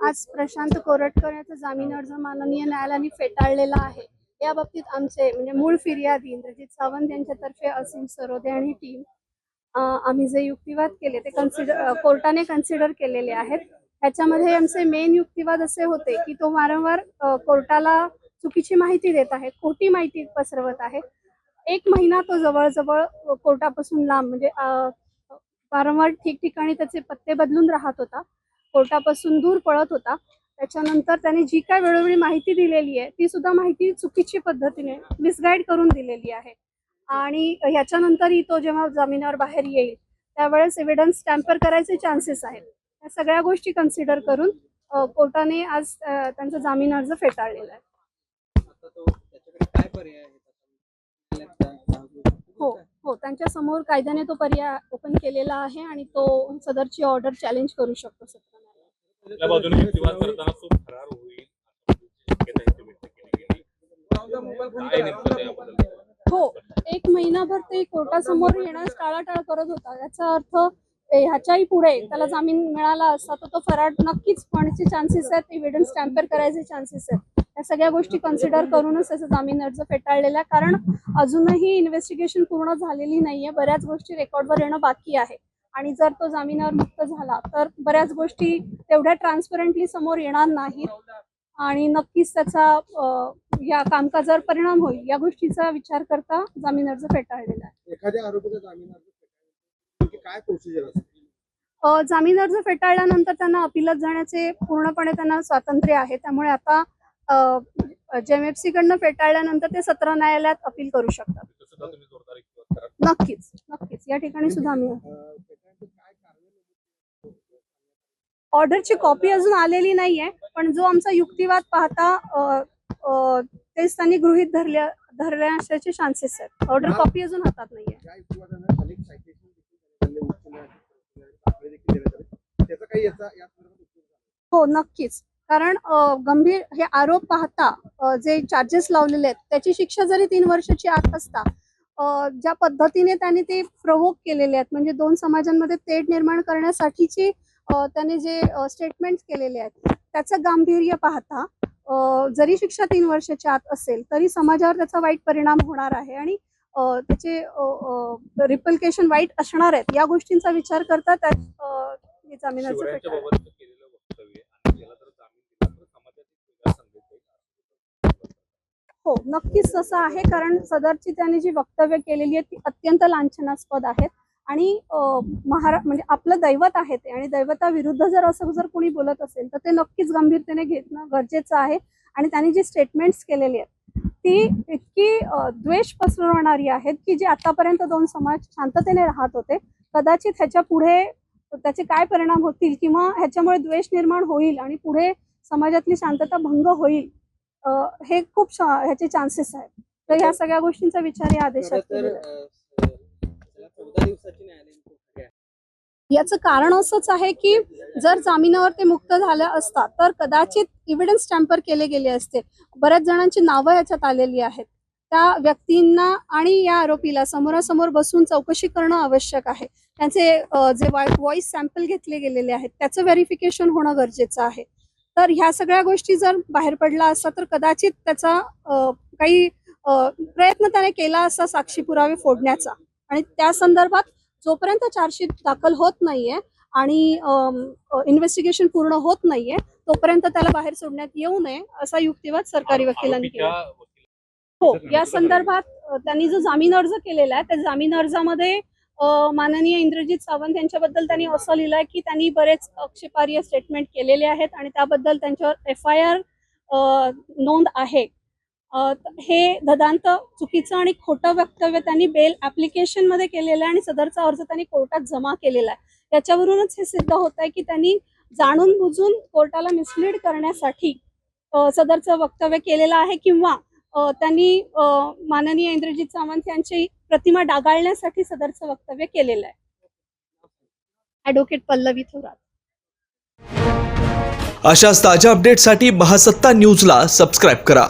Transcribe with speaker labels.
Speaker 1: आज प्रशांत कोरटकर याचा जामीन अर्ज माननीय न्यायालयाने फेटाळलेला आहे. या बाबतीत आमचे म्हणजे मूळ फिर्यादी इंद्रजित सावंत यांच्यातर्फे असीम सरोदे आणि टीम आम्ही जे युक्तिवाद केले ते कन्सिडर कोर्टाने कन्सिडर केलेले आहेत. ह्याच्यामध्ये आमचे मेन युक्तिवाद असे होते की तो वारंवार कोर्टाला चुकीची माहिती देत आहे खोटी माहिती पसरवत आहे. एक महिना तो जवळजवळ कोर्टापासून लांब म्हणजे वारंवार ठिकठिकाणी त्याचे पत्ते बदलून राहत होता. कोर्टापासून दूर पळत होता. त्याच्यानंतर त्याने जी काय वेळोवेळी माहिती दिलेली आहे ती सुद्धा माहिती चुकीची पद्धतीने मिसगाईड करून दिलेली आहे. आणि ह्याच्यानंतरही तो जेव्हा जामिनावर बाहेर येईल त्यावेळेस एव्हिडन्स टॅम्पर करायचे चान्सेस आहेत. या सगळ्या गोष्टी कन्सिडर करून कोर्टाने आज त्यांचा जामीन अर्ज फेटाळलेला आहे. हो हो त्यांच्यासमोर कायद्याने तो पर्याय ओपन केलेला आहे आणि तो सदरची ऑर्डर चॅलेंज करू शकतो. न्यायालयात.
Speaker 2: आपल्या बाजूने युक्तिवाद करताना तो फरार होईल
Speaker 1: हो एक महिनाभर ते कोर्टासमोर येण्यास टाळाटाळ करत होता. याचा अर्थ ह्याच्याही पुढे त्याला जामीन मिळाला असता तर तो फरार नक्कीच पणचे चान्सेस आहेत एव्हिडन्स टॅम्पर करायचे चान्सेस आहेत. या सगळ्या गोष्टी कन्सिडर करूनच त्याचा जामीन अर्ज फेटाळलेला आहे. कारण अजूनही इन्व्हेस्टिगेशन पूर्ण झालेली नाहीये. बऱ्याच गोष्टी रेकॉर्डवर येणं बाकी आहे. आणि जर तो जामिनावर मुक्त झाला तर बऱ्याच गोष्टी तेवढ्या ट्रान्सपरंटली समोर येणार नाहीत. आणि नक्कीच त्याचा या कामकाजावर परिणाम होईल या गोष्टीचा विचार करता जामीन अर्ज फेटाळलेला आहे.
Speaker 3: एखाद्या आरोपीचा जामीन अर्ज फेटाळण्याची काय प्रोसिजर असते?
Speaker 1: अ, जामीन अर्ज फेटाळल्यानंतर त्यांना अपिलात जाण्याचे पूर्णपणे त्यांना स्वातंत्र्य आहे. त्यामुळे आता जेएमएफसी कडनं फेटाळल्यानंतर ते सत्र न्यायालयात अपील करू शकतात. नक्कीच नक्कीच. या ठिकाणी सुद्धा आम्ही
Speaker 3: अं, फेटाळण्याची काय कारण
Speaker 1: ऑर्डरची कॉपी अजून आलेली नाहीये पण जो आमचा युक्तिवाद पाहता तेच त्यांनी गृहित धरल्या धरल्या असल्याचे चान्सेस आहेत ऑर्डर कॉपी अजून हातात नाहीये? हो नक्कीच. कारण गंभीर हे आरोप पाहता जे चार्जेस लावलेले आहेत त्याची शिक्षा जरी तीन वर्षाची आत असता ज्या पद्धतीने त्यांनी ते प्रवोक केलेले आहेत म्हणजे दोन समाजांमध्ये तेढ निर्माण करण्यासाठीची त्याने जे स्टेटमेंट केलेले आहेत त्याचं गांभीर्य पाहता जरी शिक्षा तीन वर्षाच्या आत असेल तरी समाजावर त्याचा वाईट परिणाम होणार आहे आणि अ, त्याचे रिपल्केशन वाईट असणार आहेत या गोष्टींचा विचार करता त्यात अ, हे जामीन अर्ज
Speaker 2: शिवरायांच्या
Speaker 1: फेटाळला.
Speaker 2: बाबत केलेलं वक्तव्य आणि त्याला जर जामीन दिला तर समाजात एक वेगळा संदेश जाईल
Speaker 1: हो नक्कीच तसं आहे कारण सदरची त्यांनी जी वक्तव्य केलेली आहेत ती अत्यंत लांछनास्पद आहेत आणि महारा म्हणजे आपलं दैवत आहे ते आणि दैवताविरुद्ध जर असं जर कोणी बोलत असेल तर ते नक्कीच गंभीरतेने घेणं गरजेचं आहे आणि त्यांनी जी स्टेटमेंट्स केलेली आहेत ती इतकी द्वेष पसरवणारी आहेत की जे आतापर्यंत दोन समाज शांततेने राहत होते कदाचित ह्याच्या पुढे त्याचे काय परिणाम होतील किंवा ह्याच्यामुळे द्वेष निर्माण होईल आणि पुढे समाजातली शांतता भंग होईल हे खूप ह्याचे चान्सेस आहेत. तर ह्या सगळ्या गोष्टींचा विचार या आदेशात
Speaker 4: तर
Speaker 1: केलेला आहे.
Speaker 4: अं, त्याला चौदा दिवसाची न्यायालयीन कोठडी आहे.
Speaker 1: याचं कारण असंच आहे की जर जामिनावर ते मुक्त झाल्या असतात तर कदाचित इव्हिडन्स टॅम्पर केले गेले असते. बऱ्याच जणांची नावं याच्यात आलेली आहेत. त्या व्यक्तींना आणि या आरोपीला समोरासमोर बसून चौकशी करणं आवश्यक आहे. त्यांचे जे व्हॉइस सॅम्पल घेतले गेलेले आहेत त्याचं व्हेरिफिकेशन होणं गरजेचं आहे. तर ह्या सगळ्या गोष्टी जर बाहेर पडला असता तर कदाचित त्याचा काही प्रयत्न त्याने केला असता साक्षी पुरावे फोडण्याचा. आणि त्या संदर्भात जोपर्यंत चार्जशीट दाखल होत नाहीये आणि इन्व्हेस्टिगेशन पूर्ण होत नाहीये तोपर्यंत त्याला बाहेर सोडण्यात येऊ नये असा युक्तिवाद सरकारी वकिलांनी केला हो या संदर्भात त्यांनी जो जामीन अर्ज केलेला आहे त्या जामीन अर्जामध्ये माननीय इंद्रजित सावंत यांच्याबद्दल त्यांनी असं लिहिलंय की त्यांनी बरेच आक्षेपार्ह स्टेटमेंट केलेले आहेत आणि त्याबद्दल त्यांच्यावर एफ आय आर नोंद आहे. हे ददांत चुकीचं आणि खोटं वक्तव्य त्यांनी बेल ऍप्लिकेशनमध्ये केलेलं आहे आणि सदरचा अर्ज त्यांनी कोर्टात जमा केलेला आहे. याच्यावरूनच हे सिद्ध होत आहे की त्यांनी जाणून बुजून कोर्टाला मिसलीड करण्यासाठी सदरचं वक्तव्य केलेलं आहे किंवा त्यांनी माननीय इंद्रजित सावंत यांची प्रतिमा डागाळण्यासाठी सदरचं वक्तव्य केलेलं आहे. ऍडव्होकेट पल्लवी थोरात.
Speaker 5: अशाच ताज्या अपडेटसाठी महासत्ता न्यूजला सबस्क्राईब करा.